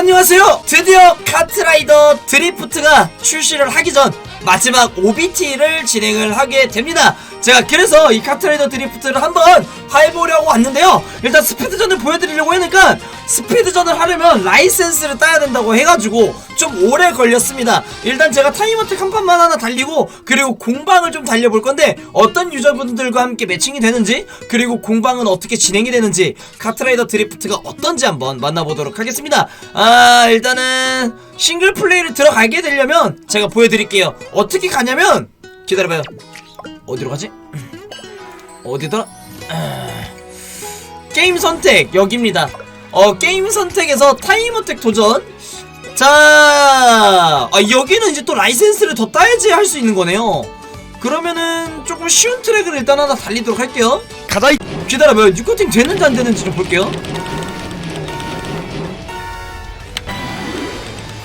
안녕하세요. 드디어 카트라이더 드리프트가 출시를 하기 전 마지막 OBT를 진행을 하게 됩니다 제가 그래서 이 카트라이더 드리프트를 한번 해보려고 왔는데요. 일단 스피드전을 보여드리려고 하니까 스피드전을 하려면 라이센스를 따야 된다고 해가지고 좀 오래 걸렸습니다. 일단 제가 타임어택 한 판만 하나 달리고 그리고 공방을 좀 달려볼 건데 어떤 유저분들과 함께 매칭이 되는지 그리고 공방은 어떻게 진행이 되는지 카트라이더 드리프트가 어떤지 한번 만나보도록 하겠습니다. 아 일단은 싱글 플레이를 들어가게 되려면 제가 보여드릴게요. 어떻게 가냐면 기다려봐요 어디로 가지? 어디더라? 아, 게임 선택 여기입니다. 어 게임 선택에서 타임 어택 도전. 자 아, 여기는 이제 또 라이센스를 더 따야지 할 수 있는 거네요. 그러면은 조금 쉬운 트랙을 일단 하나 달리도록 할게요. 가자. 이 기다려봐요. 뉴코팅 되는지 안 되는지 좀 볼게요.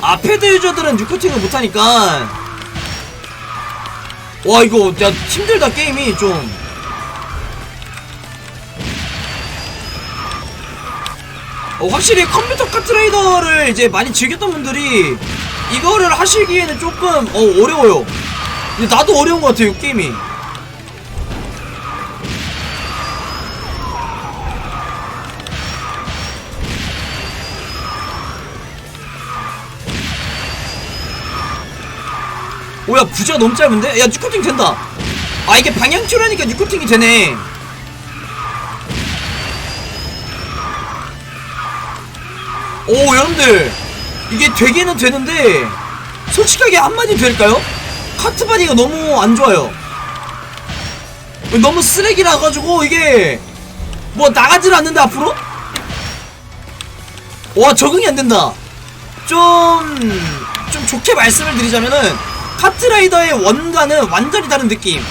아 패드 유저들은 뉴코팅을 못하니까 와 이거 야 힘들다 게임이 좀. 어, 확실히 컴퓨터 카트레이더를 이제 많이 즐겼던 분들이 이거를 하시기에는 조금 어, 어려워요. 나도 어려운 것 같아요 게임이 오야 부지가 너무 짧은데? 야 뉴코팅 된다 아 이게 방향키로하니까 뉴코팅이 되네 오 여러분들 이게 되기는 되는데 솔직하게 한마디 될까요? 카트 바디가 너무 안 좋아요 너무 쓰레기라 가지고 이게 뭐 나가질 않는데 앞으로? 와 적응이 안 된다 좀좀 좋게 말씀을 드리자면은 카트라이더의 원과는 완전히 다른 느낌.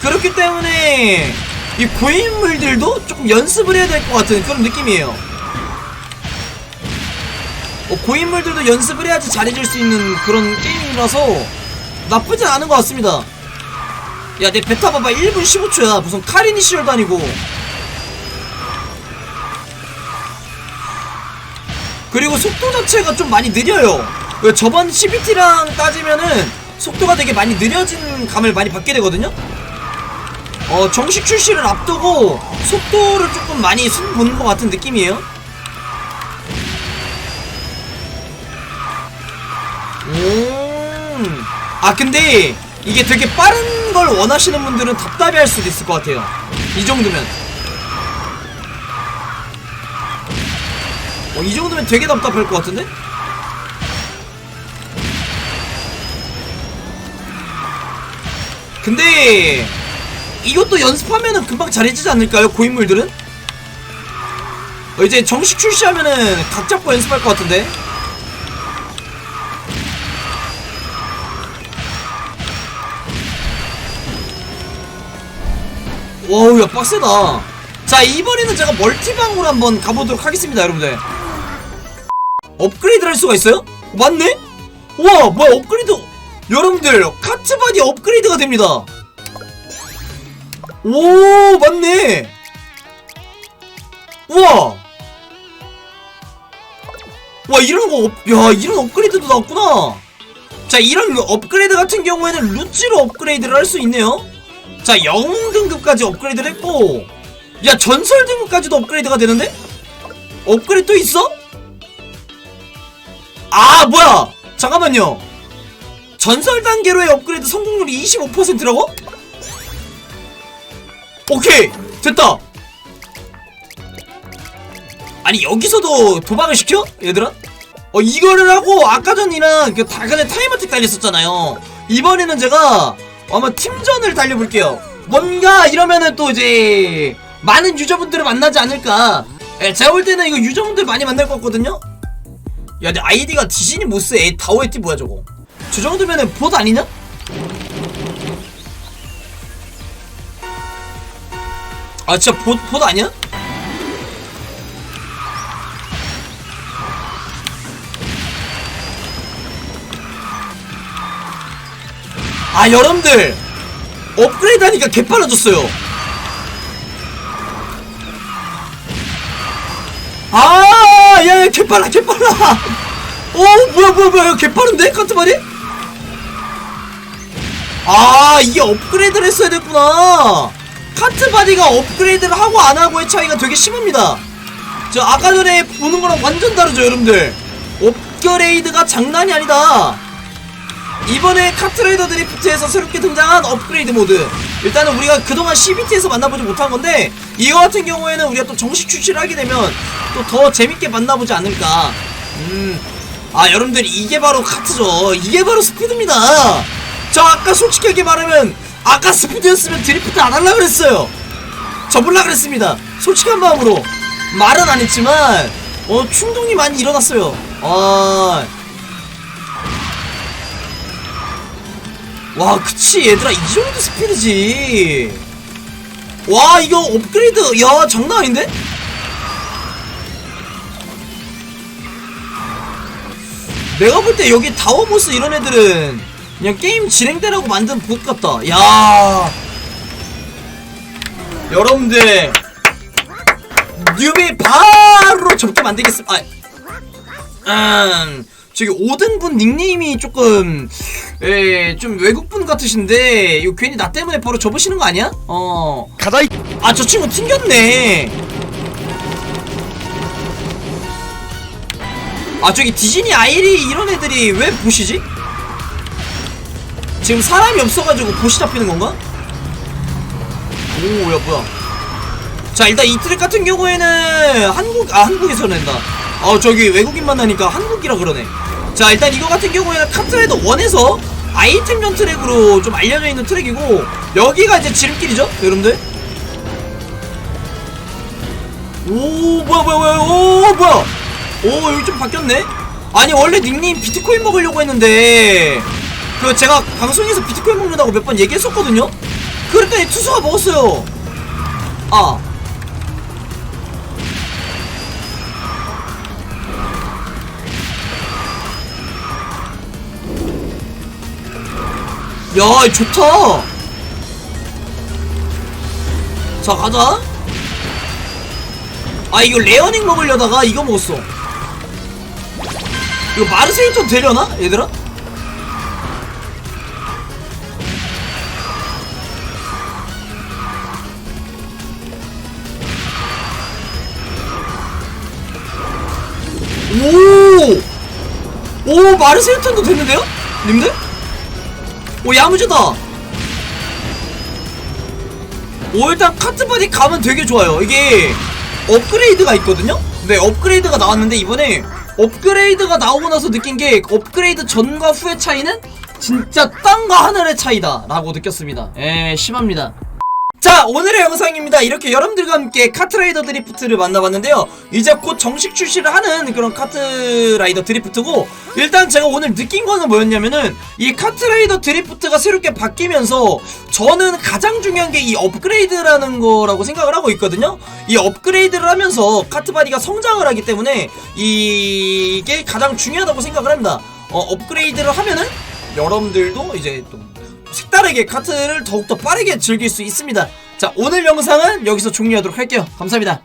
그렇기 때문에 이 고인물들도 조금 연습을 해야 될 것 같은 그런 느낌이에요. 어, 고인물들도 연습을 해야지 잘해질 수 있는 그런 게임이라서 나쁘진 않은 것 같습니다. 야 내 베타 봐봐. 1분 15초야. 무슨 카리니 시절도 아니고. 그리고 속도 자체가 좀 많이 느려요. 왜 저번 CBT랑 따지면은 속도가 되게 많이 느려진 감을 많이 받게 되거든요 어 정식 출시를 앞두고 속도를 조금 많이 손 보는 것 같은 느낌이에요 음. 아 근데 이게 되게 빠른 걸 원하시는 분들은 답답해 할 수도 있을 것 같아요 이 정도면 어, 이 정도면 되게 답답할 것 같은데? 근데 이것도 연습하면은 금방 잘해지지 않을까요? 고인물들은? 어, 이제 정식 출시하면은 각 잡고 연습할 것 같은데? 와우 야 빡세다 자 이번에는 제가 멀티방으로 한번 가보도록 하겠습니다 여러분들 업그레이드를 할 수가 있어요? 맞네? 우와 뭐야 업그레이드 여러분들 카트바디 업그레이드가 됩니다. 오 맞네. 우와. 와 이런 거, 업, 야 이런 업그레이드도 나왔구나. 자 이런 업그레이드 같은 경우에는 루찌로 업그레이드를 할 수 있네요. 자 영웅 등급까지 업그레이드를 했고. 야 전설 등급까지도 업그레이드가 되는데? 업그레이드 또 있어? 아 뭐야. 잠깐만요 전설 단계로의 업그레이드 성공률이 25%라고? 오케이 됐다 아니 여기서도 도박을 시켜? 얘들아? 어 이거를 하고 아까 전이랑 그 다간에 타임어택 달렸었잖아요 이번에는 제가 아마 팀전을 달려볼게요 뭔가 이러면은 또 이제 많은 유저분들을 만나지 않을까 예, 제가 볼 때는 이거 유저분들 많이 만날 것 같거든요 야 근데 아이디가 디즈니 모스 에 다오에티 뭐야 저거 저 정도면은 봇 아니냐? 아 진짜 봇, 봇 아니야? 아 여러분들 업그레이드 하니까 개빨라졌어요 아, 야, 야, 개빨라, 개빨라. 어 뭐야 뭐야 뭐야 개빠른데 카트바디? 아 이게 업그레이드를 했어야 됐구나. 카트 바디가 업그레이드를 하고 안 하고의 차이가 되게 심합니다. 저 아까 전에 보는 거랑 완전 다르죠 여러분들. 업그레이드가 장난이 아니다. 이번에 카트라이더 드리프트에서 새롭게 등장한 업그레이드 모드. 일단은 우리가 그동안 CBT에서 만나보지 못한 건데 이거 같은 경우에는 우리가 또 정식 출시를 하게 되면 또 더 재밌게 만나보지 않을까. 음 아 여러분들 이게 바로 카트죠. 이게 바로 스피드입니다 저 아까 솔직하게 말하면 아까 스피드였으면 드리프트 안 하려고 그랬어요. 접을라 그랬습니다. 솔직한 마음으로. 말은 안 했지만 어 충동이 많이 일어났어요. 아. 와 그치. 얘들아 이 정도 스피드지. 와 이거 업그레이드 야 장난 아닌데? 내가 볼 때 여기 타워보스 이런 애들은 그냥 게임 진행대라고 만든 봇 같다 야 여러분들 뉴비 바로 접게 만들겠습니다 아, 음, 저기 5등분 닉네임이 조금 에, 좀 외국분 같으신데 이거 괜히 나 때문에 바로 접으시는 거 아니야? 어. 가자 이아저 친구 튕겼네 아 저기 디즈니 아이리 이런 애들이 왜 보시지? 지금 사람이 없어가지고 보시 잡히는 건가? 오야 뭐야. 자 일단 이 트랙 같은 경우에는 한국 아 한국에서 낸다. 어 저기 외국인 만나니까 한국이라 그러네. 자 일단 이거 같은 경우에는 카트라이더 1에서 아이템전 트랙으로 좀 알려져 있는 트랙이고 여기가 이제 지름길이죠 여러분들? 오 뭐야 뭐야 뭐야 오 뭐야. 오 여기 좀 바뀌었네? 아니 원래 닉네임 비트코인 먹으려고 했는데 그 제가 방송에서 비트코인 먹는다고 몇 번 얘기했었거든요 그랬더니 투수가 먹었어요 아 야, 좋다. 자, 가자. 아, 이거 레어닝 먹으려다가 이거 먹었어. 이거 마르세이톤 되려나? 얘들아? 오! 오, 마르세이톤도 됐는데요? 님들? 오 야무지다 오 일단 카트바디 가면 되게 좋아요 이게 업그레이드가 있거든요 네 업그레이드가 나왔는데 이번에 업그레이드가 나오고 나서 느낀 게 업그레이드 전과 후의 차이는 진짜 땅과 하늘의 차이다 라고 느꼈습니다 예 심합니다 자 오늘의 영상입니다. 이렇게 여러분들과 함께 카트라이더 드리프트를 만나봤는데요. 이제 곧 정식 출시를 하는 그런 카트라이더 드리프트고 일단 제가 오늘 느낀 거는 뭐였냐면은 이 카트라이더 드리프트가 새롭게 바뀌면서 저는 가장 중요한 게 이 업그레이드라는 거라고 생각을 하고 있거든요. 이 업그레이드를 하면서 카트바디가 성장을 하기 때문에 이게 가장 중요하다고 생각을 합니다. 어, 업그레이드를 하면은 여러분들도 이제 또 색다르게 카트를 더욱더 빠르게 즐길 수 있습니다. 자, 오늘 영상은 여기서 종료하도록 할게요. 감사합니다.